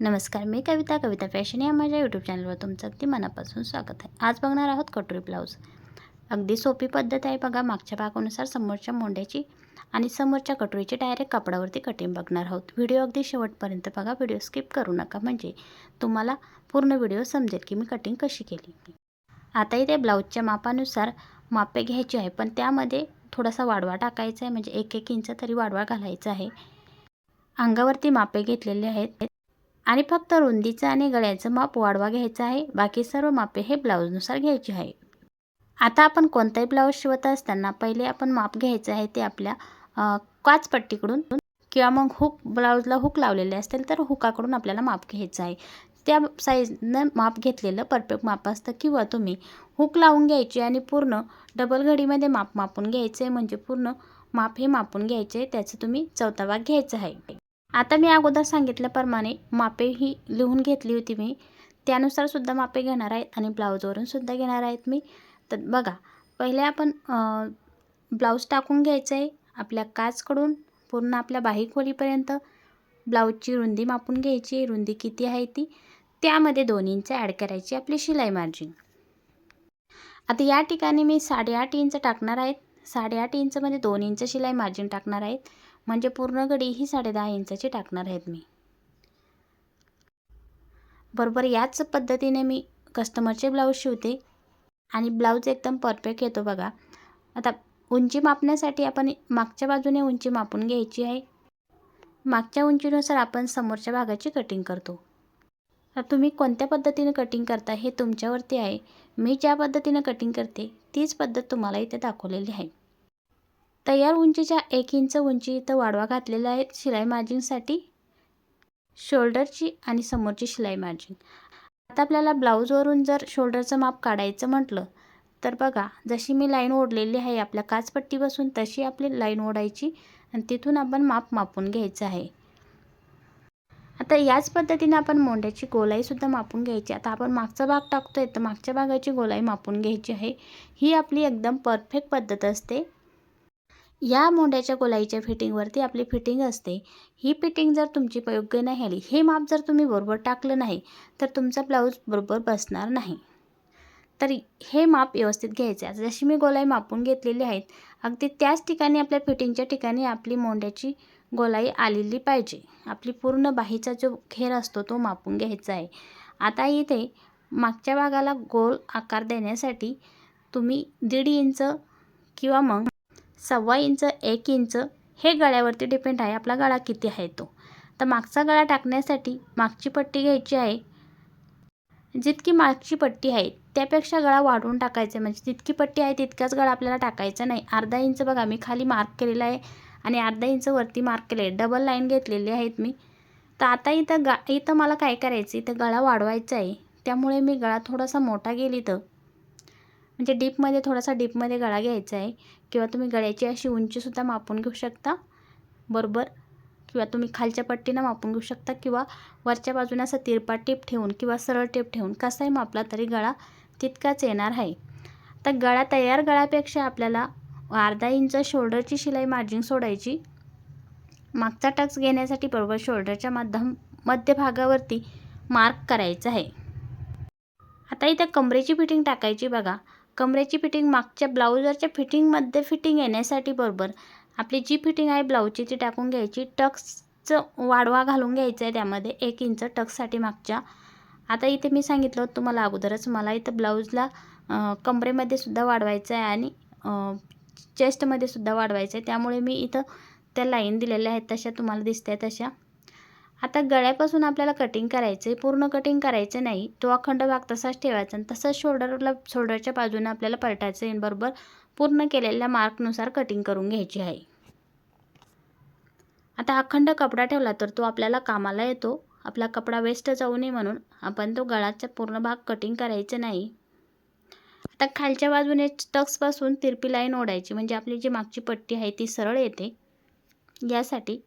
नमस्कार मी कविता कविता फॅशन या माझ्या यूट्यूब चॅनलवर तुमचं अगदी मनापासून स्वागत आहे. आज बघणार आहोत कटोरी ब्लाऊज. अगदी सोपी पद्धत आहे बघा मागच्या भागानुसार समोरच्या मोंड्याची आणि समोरच्या कटोरीची डायरेक्ट कापडावरती कटिंग बघणार आहोत. व्हिडिओ अगदी शेवटपर्यंत बघा व्हिडिओ स्किप करू नका म्हणजे तुम्हाला पूर्ण व्हिडिओ समजेल की मी कटिंग कशी केली. आता इथे ब्लाऊजच्या मापानुसार मापे घ्यायची आहे पण त्यामध्ये थोडासा वाढवा टाकायचा आहे म्हणजे एक एक इंच तरी वाढवा घालायचा आहे. अंगावरती मापे घेतलेले आहेत. आणि फक्त रुंदीचं आणि गळ्याचं माप वाढवा घ्यायचं आहे. बाकी सर्व मापे हे ब्लाऊजनुसार घ्यायची आहे. आता आपण कोणताही ब्लाऊज शिवत असताना पहिले आपण माप घ्यायचं आहे ते आपल्या काचपट्टीकडून किंवा मग हुक ब्लाऊजला हुक लावलेले असतील तर हुकाकडून आपल्याला माप घ्यायचं आहे. त्या साईजनं माप घेतलेलं परफेक्ट माप असतं किंवा तुम्ही हुक लावून घ्यायची आणि पूर्ण डबल घडीमध्ये माप मापून घ्यायचं आहे. म्हणजे पूर्ण माप हे मापून घ्यायचे त्याचं तुम्ही चौथा भाग घ्यायचा आहे. आता मी अगोदर सांगितल्याप्रमाणे मापे ही लिहून घेतली होती मी. त्यानुसार सुद्धा मापे घेणार आहेत आणि ब्लाऊजवरून सुद्धा घेणार आहेत मी. तर बघा पहिले आपण ब्लाऊज टाकून घ्यायचं आहे आपल्या काचकडून पूर्ण आपल्या बाही खोलीपर्यंत. ब्लाऊजची रुंदी मापून घ्यायची रुंदी किती आहे ती त्यामध्ये दोन इंच ॲड करायची आपली शिलाई मार्जिन. आता या ठिकाणी मी साडेआठ इंच टाकणार आहेत साडेआठ इंचमध्ये दोन इंच शिलाई मार्जिन टाकणार आहेत म्हणजे पूर्ण गडी ही साडेदहा इंचाची टाकणार आहेत मी. बरोबर याच पद्धतीने मी कस्टमरचे ब्लाऊज शिवते. आणि ब्लाऊज एकदम परफेक्ट येतो बघा. आता उंची मापण्यासाठी आपण मागच्या बाजूने उंची मापून घ्यायची आहे. मागच्या उंचीनुसार आपण समोरच्या भागाची कटिंग करतो. तर तुम्ही कोणत्या पद्धतीने कटिंग करता हे तुमच्यावरती आहे. मी ज्या पद्धतीने कटिंग करते तीच पद्धत तुम्हाला इथे दाखवलेली आहे. तयार उंचीच्या एक इंच उंची इथं वाढवा घातलेला आहे शिलाई मार्जिनसाठी शोल्डरची आणि समोरची शिलाई मार्जिन आता आपल्याला ब्लाऊजवरून जर शोल्डरचं माप काढायचं म्हटलं तर बघा जशी मी लाईन ओढलेली आहे आपल्या काचपट्टीपासून तशी आपली लाईन ओढायची आणि तिथून आपण माप मापून घ्यायचं आहे. आता याच पद्धतीने आपण मोंड्याची गोलाईसुद्धा मापून घ्यायची. आता आपण मागचा भाग टाकतोय तर मागच्या भागाची गोलाई मापून घ्यायची आहे. ही आपली एकदम परफेक्ट पद्धत असते. या मोंड्याच्या गोलाईच्या फिटिंगवरती आपली फिटिंग असते. ही फिटिंग जर तुमची योग्य नाही आली हे माप जर तुम्ही बरोबर टाकलं नाही तर तुमचा ब्लाऊज बरोबर बसणार नाही. तर हे माप व्यवस्थित घ्यायचे आहे. जशी मी गोलाई मापून घेतलेली आहेत अगदी त्याच ठिकाणी आपल्या फिटिंगच्या ठिकाणी आपली मोंड्याची गोलाई आलेली पाहिजे. आपली पूर्ण बाहीचा जो घेर असतो तो मापून घ्यायचा आहे. आता इथे मागच्या भागाला गोल आकार देण्यासाठी तुम्ही दीड इंच किंवा मग सव्वा इंच एक इंच हे गळ्यावरती डिपेंड आहे. आपला गळा किती आहे तो? तर मागचा गळा टाकण्यासाठी मागची पट्टी घ्यायची आहे. जितकी मागची पट्टी आहे त्यापेक्षा गळा वाढवून टाकायचा म्हणजे जितकी पट्टी आहे तितकाच गळा आपल्याला टाकायचा नाही. अर्धा इंच बघा मी खाली मार्क केलेला आहे आणि अर्धा इंच वरती मार्क केले आहे. डबल लाईन घेतलेली आहेत मी. तर आता इथं गा इथं मला काय करायचं इथं गळा वाढवायचा आहे. त्यामुळे मी गळा थोडासा मोठा गेली तर म्हणजे डीपमध्ये थोडासा डीपमध्ये गळा घ्यायचा आहे. किंवा तुम्ही गळ्याची अशी उंचीसुद्धा मापून घेऊ शकता. बरोबर? किंवा तुम्ही खालच्या पट्टीनं मापून घेऊ शकता. किंवा वरच्या बाजूने असं तिरपा टेप ठेवून किंवा सरळ टेप ठेवून कसाही मापला तरी गळा तितकाच येणार आहे. तर गळा तयार गळ्यापेक्षा आपल्याला अर्धा इंच शोल्डरची शिलाई मार्जिन सोडायची. मागचा टक्स घेण्यासाठी बरोबर शोल्डरच्या मध्यम मध्यभागावरती मार्क करायचं आहे. आता इथं कमरेची फिटिंग टाकायची बघा. कमरेची फिटिंग मागच्या ब्लाऊजरच्या फिटिंगमध्ये फिटिंग येण्यासाठी बरोबर. आपली जी फिटिंग आहे ब्लाऊजची ती टाकून घ्यायची. टक्सचं वाढवा घालून घ्यायचं आहे त्यामध्ये एक इंच टक्ससाठी मागच्या. आता इथे मी सांगितलं होतं तुम्हाला अगोदरच मला इथं ब्लाऊजला कमरेमध्ये सुद्धा वाढवायचं आहे आणि चेस्टमध्ये सुद्धा वाढवायचं आहे त्यामुळे मी इथं त्या लाईन दिलेल्या आहेत तशा तुम्हाला दिसत आहे तशा आता गळ्यापासून आपल्याला कटिंग करायचं आहे पूर्ण कटिंग करायचं नाही तो अखंड भाग तसाच ठेवायचा आणि तसंच शोल्डरला शोल्डरच्या बाजूने आपल्याला पलटायचं आहे बरोबर पूर्ण केलेल्या मार्कनुसार कटिंग करून घ्यायची आहे. आता अखंड कपडा ठेवला तर तो आपल्याला कामाला येतो. आपला कपडा वेस्ट जाऊ नये म्हणून आपण तो गळाचा पूर्ण भाग कटिंग करायचं नाही. आता खालच्या बाजूने टक्सपासून तिरपी लाईन ओढायची म्हणजे आपली जी मागची पट्टी आहे ती सरळ येते. यासाठी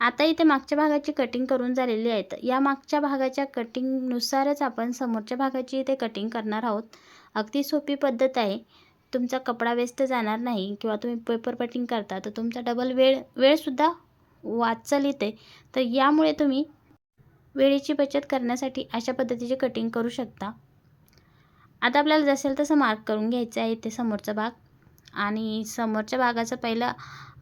आता इथे मागच्या भागाची कटिंग करून झालेली आहेत. या मागच्या भागाच्या कटिंगनुसारच आपण समोरच्या भागाची इथे कटिंग करणार आहोत. अगदी सोपी पद्धत आहे. तुमचा कपडा वेस्ट जाणार नाही किंवा तुम्ही पेपर कटिंग करता तर तुमचा डबल वेळ वेळसुद्धा वाचल येते तर यामुळे तुम्ही वेळेची बचत करण्यासाठी अशा पद्धतीचे कटिंग करू शकता. आता आपल्याला जसेल तसं मार्क करून घ्यायचं आहे ते समोरचा भाग. आणि समोरच्या भागाचा पहिला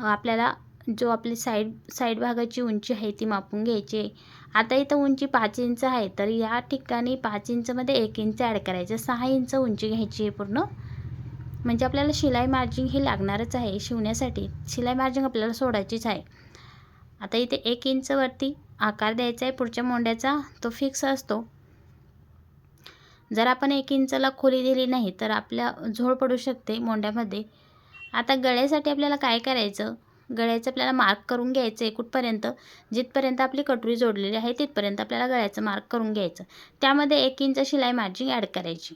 आपल्याला जो आपली साईड साईड भागाची उंची आहे ती मापून घ्यायची आहे. आता इथं उंची पाच इंच आहे तर या ठिकाणी पाच इंचमध्ये एक इंच ॲड करायचं. सहा इंच उंची घ्यायची आहे पूर्ण. म्हणजे आपल्याला शिलाई मार्जिंग ही लागणारच आहे शिवण्यासाठी. शिलाई मार्जिंग आपल्याला सोडायचीच आहे. आता इथे एक इंचवरती आकार द्यायचा आहे पुढच्या मोंड्याचा. तो फिक्स असतो. जर आपण एक इंचला खोली दिली नाही तर आपल्या झोळ पडू शकते मोंड्यामध्ये. आता गळ्यासाठी आपल्याला काय करायचं? गळ्याचं आपल्याला मार्क करून घ्यायचं आहे कुठपर्यंत? जिथपर्यंत आपली कटोरी जोडलेली आहे तिथपर्यंत आपल्याला गळ्याचं मार्क करून घ्यायचं. त्यामध्ये एक इंच शिलाई मार्जिंग ॲड करायची.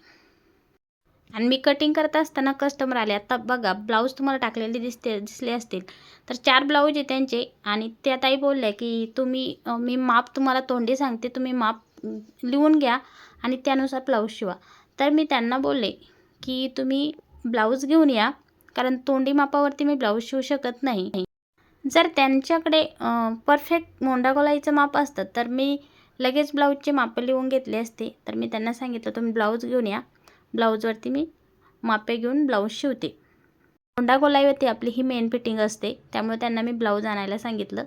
आणि मी कटिंग करत असताना कस्टमर आले. आता बघा ब्लाऊज तुम्हाला टाकलेले दिसते दिसले असतील. तर चार ब्लाऊज आहे त्यांचे. आणि त्या ताई बोलल्या की तुम्ही मी माप तुम्हाला तोंडी सांगते. तुम्ही माप लिहून घ्या आणि त्यानुसार ब्लाऊज शिवा. तर मी त्यांना बोलले की तुम्ही ब्लाऊज घेऊन या. कारण तोंडी मापावरती मी ब्लाऊज शिवू शकत नाही. जर त्यांच्याकडे परफेक्ट मोंडा गोलाईचं माप असतं तर मी लगेच ब्लाऊजचे मापं लिहून घेतले असते. तर मी त्यांना सांगितलं तुम्ही ब्लाऊज घेऊन या. ब्लाऊजवरती मी मापे घेऊन ब्लाऊज शिवते. मोंडा गोलाईवरती आपली ही मेन फिटिंग असते. त्यामुळे त्यांना मी ब्लाऊज आणायला सांगितलं.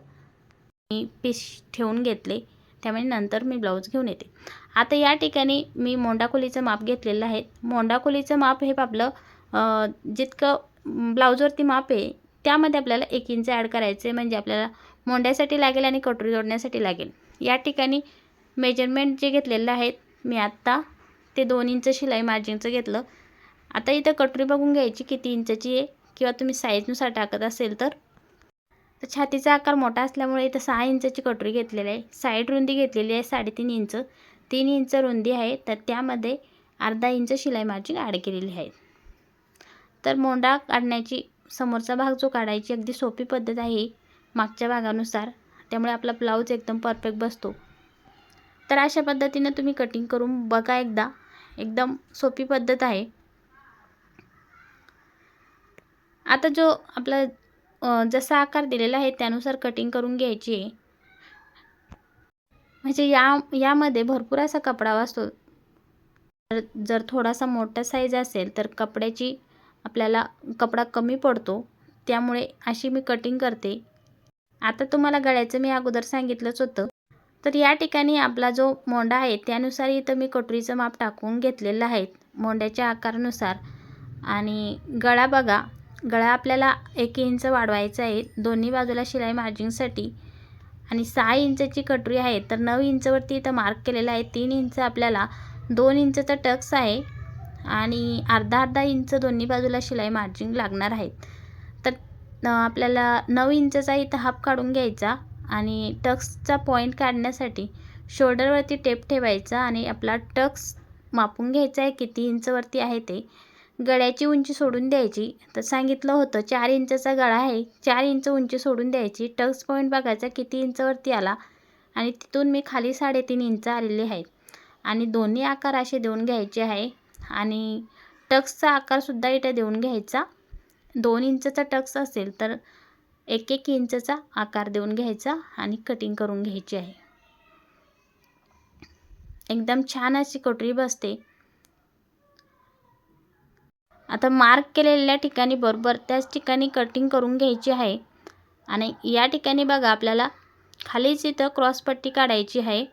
मी पीस ठेवून घेतले. त्यामुळे नंतर मी ब्लाऊज घेऊन येते. आता या ठिकाणी मी मोंडाकोलीचं माप घेतलेलं आहे. मोंडाकोलीचं माप हे आपलं जितकं ब्लाऊजवरती माप आहे त्यामध्ये आपल्याला एक इंच ॲड करायचं आहे म्हणजे आपल्याला मोंड्यासाठी लागेल आणि कटोरी जोडण्यासाठी लागेल. या ठिकाणी मेजरमेंट जे घेतलेलं आहेत मी आत्ता ते दोन इंच शिलाई मार्जिनचं घेतलं. आता इथं कटोरी बघून घ्यायची किती इंचची आहे किंवा तुम्ही साईजनुसार टाकत असेल तर. तर छातीचा आकार मोठा असल्यामुळे इथं सहा इंचाची कटोरी घेतलेली आहे. साईड रुंदी घेतलेली आहे साडेतीन इंच. तीन इंच रुंदी आहे. तर त्यामध्ये अर्धा इंच शिलाई मार्जिन ॲड केलेली आहे. तर मोंडा काढण्याची समोरचा भाग जो काढायची अगदी सोपी पद्धत आहे मागच्या भागानुसार त्यामुळे आपला ब्लाऊज एकदम परफेक्ट बसतो. तर अशा पद्धतीनं तुम्ही कटिंग करून बघा एकदा. एकदम सोपी पद्धत आहे. आता जो आपला जसा आकार दिलेला आहे त्यानुसार कटिंग करून घ्यायची आहे. म्हणजे या यामध्ये भरपूर असा कपडा वाचतो. जर जर थोडासा मोठा साईज असेल तर कपड्याची आपल्याला कपडा कमी पडतो त्यामुळे अशी मी कटिंग करते. आता तुम्हाला गळ्याचं मी अगोदर सांगितलंच होतं. तर या ठिकाणी आपला जो मोंडा आहे त्यानुसार इथं मी कटोरीचं माप टाकून घेतलेलं आहे मोंड्याच्या आकारानुसार. आणि गळा बघा गळा आपल्याला एक इंच वाढवायचा आहे दोन्ही बाजूला शिलाई मार्जिंगसाठी आणि सहा इंचची कटोरी आहे तर नऊ इंचवरती इथं मार्क केलेला आहे तीन इंच आपल्याला दोन इंचचा टक्स आहे. आणि अर्धा अर्धा इंच दोन्ही बाजूला शिलाई मार्जिंग लागणार आहेत. तर आपल्याला नऊ इंचचा इथं हाफ काढून घ्यायचा आणि टक्सचा पॉईंट काढण्यासाठी शोल्डरवरती टेप ठेवायचा आणि आपला टक्स मापून घ्यायचा आहे किती इंचवरती आहे ते. गळ्याची उंची सोडून द्यायची. तर सांगितलं होतं चार इंचचा गळा आहे चार इंच उंची सोडून द्यायची. टक्स पॉईंट बघायचा किती इंचवरती आला. आणि तिथून मी खाली साडेतीन इंच आलेले आहेत. आणि दोन्ही आकार असे देऊन घ्यायचे आहे. आणि टक्सचा आकारसुद्धा इथं देऊन घ्यायचा. दोन इंचचा टक्स असेल तर एक एक इंचचा आकार देऊन घ्यायचा आणि कटिंग करून घ्यायची आहे. एकदम छान अशी कटोरी बसते. आता मार्क केलेल्या ठिकाणी बरोबर त्याच ठिकाणी कटिंग करून घ्यायची आहे. आणि या ठिकाणी बघा आपल्याला खालीच इथं क्रॉसपट्टी काढायची आहे.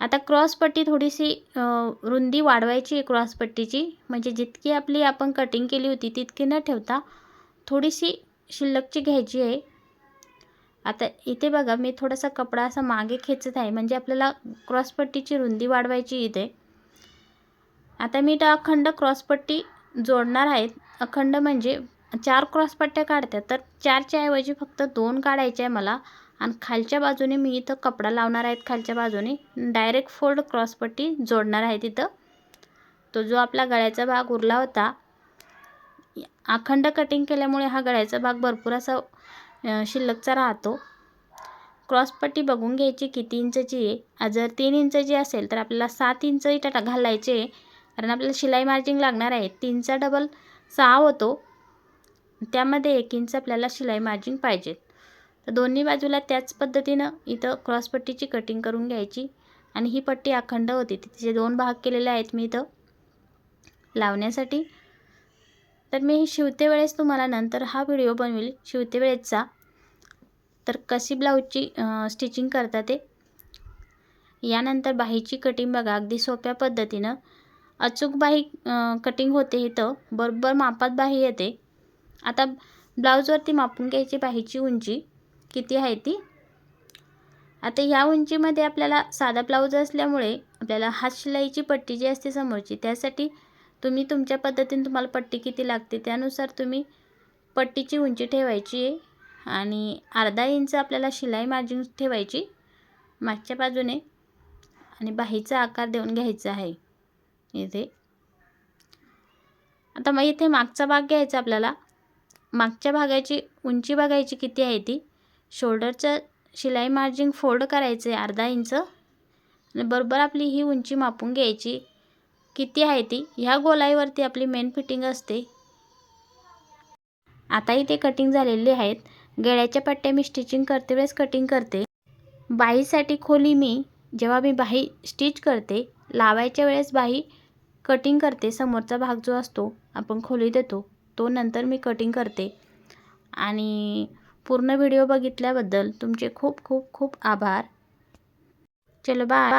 आता क्रॉसपट्टी थोडीशी रुंदी वाढवायची आहे क्रॉसपट्टीची. म्हणजे जितकी आपली आपण कटिंग केली होती तितकी न ठेवता थोडीशी शिल्लकची घ्यायची आहे. आता इथे बघा मी थोडासा कपडा असा मागे खेचत आहे. म्हणजे आपल्याला क्रॉसपट्टीची रुंदी वाढवायची इथे. आता मी त्या अखंड क्रॉसपट्टी जोडणार आहेत अखंड म्हणजे चार क्रॉसपट्ट्या काढत्या तर चारच्या ऐवजी फक्त दोन काढायच्या आहे मला. आणि खालच्या बाजूने मी इथं कपडा लावणार आहेत खालच्या बाजूने. डायरेक्ट फोल्ड क्रॉसपट्टी जोडणार आहे तिथं. तो जो आपला गळ्याचा भाग उरला होता अखंड कटिंग केल्यामुळे हा गळ्याचा भाग भरपूर असा शिल्लकचा राहतो. क्रॉसपट्टी बघून घ्यायची किती इंचची आहे. जर तीन इंचची असेल तर आपल्याला सात इंच टाटा घालायचे कारण आपल्याला शिलाई मार्जिंग लागणार आहे. तीनचा डबल सहा होतो. त्यामध्ये एक इंच आपल्याला शिलाई मार्जिंग पाहिजेत. तर दोन्ही बाजूला त्याच पद्धतीनं इथं क्रॉसपट्टीची कटिंग करून घ्यायची. आणि ही पट्टी अखंड होती. तिचे दोन भाग केलेले आहेत मी इथं लावण्यासाठी. तर मी शिवते वेळेस तुम्हाला नंतर हा व्हिडिओ बनवेल. शिवते वेळेसचा. तर कशी ब्लाऊजची स्टिचिंग करता ते? यानंतर बाहीची कटिंग बघा. अगदी सोप्या पद्धतीनं. अचूक बाही कटिंग होते इथं. बरोबर मापात बाही येते. आता ब्लाऊजवरती मापून घ्यायची बाहीची उंची. किती आहे ती? आता ह्या उंचीमध्ये आपल्याला साधा ब्लाऊज असल्यामुळे आपल्याला हात शिलाईची पट्टी जी असते समोरची त्यासाठी तुम्ही तुमच्या पद्धतीने तुम्हाला पट्टी किती लागते त्यानुसार तुम्ही पट्टीची उंची ठेवायची आहे आणि अर्धा इंच आपल्याला शिलाई मार्जिन ठेवायची मागच्या बाजूने आणि बाहीचा आकार देऊन घ्यायचा आहे इथे. आता मग इथे मागचा भाग घ्यायचा आपल्याला. मागच्या भागाची उंची बघायची किती आहे ती? शोल्डरचं शिलाई मार्जिन फोल्ड करायचं आहे अर्धा इंच. आणि बरोबर आपली ही उंची मापून घ्यायची. किती आहे ती? ह्या गोलाईवरती आपली मेन फिटिंग असते. आता इथे कटिंग झालेली आहेत. गळ्याच्या पट्ट्या मी स्टिचिंग करते वेळेस कटिंग करते. बाहीसाठी खोली मी जेव्हा मी बाही स्टिच करते लावायच्या वेळेस बाही कटिंग करते. समोरचा भाग जो असतो आपण खोली देतो तो नंतर मी कटिंग करते. आणि पूर्ण व्हिडिओ बघितल्याबद्दल तुमचे खूप खूप खूप आभार. चलो बाय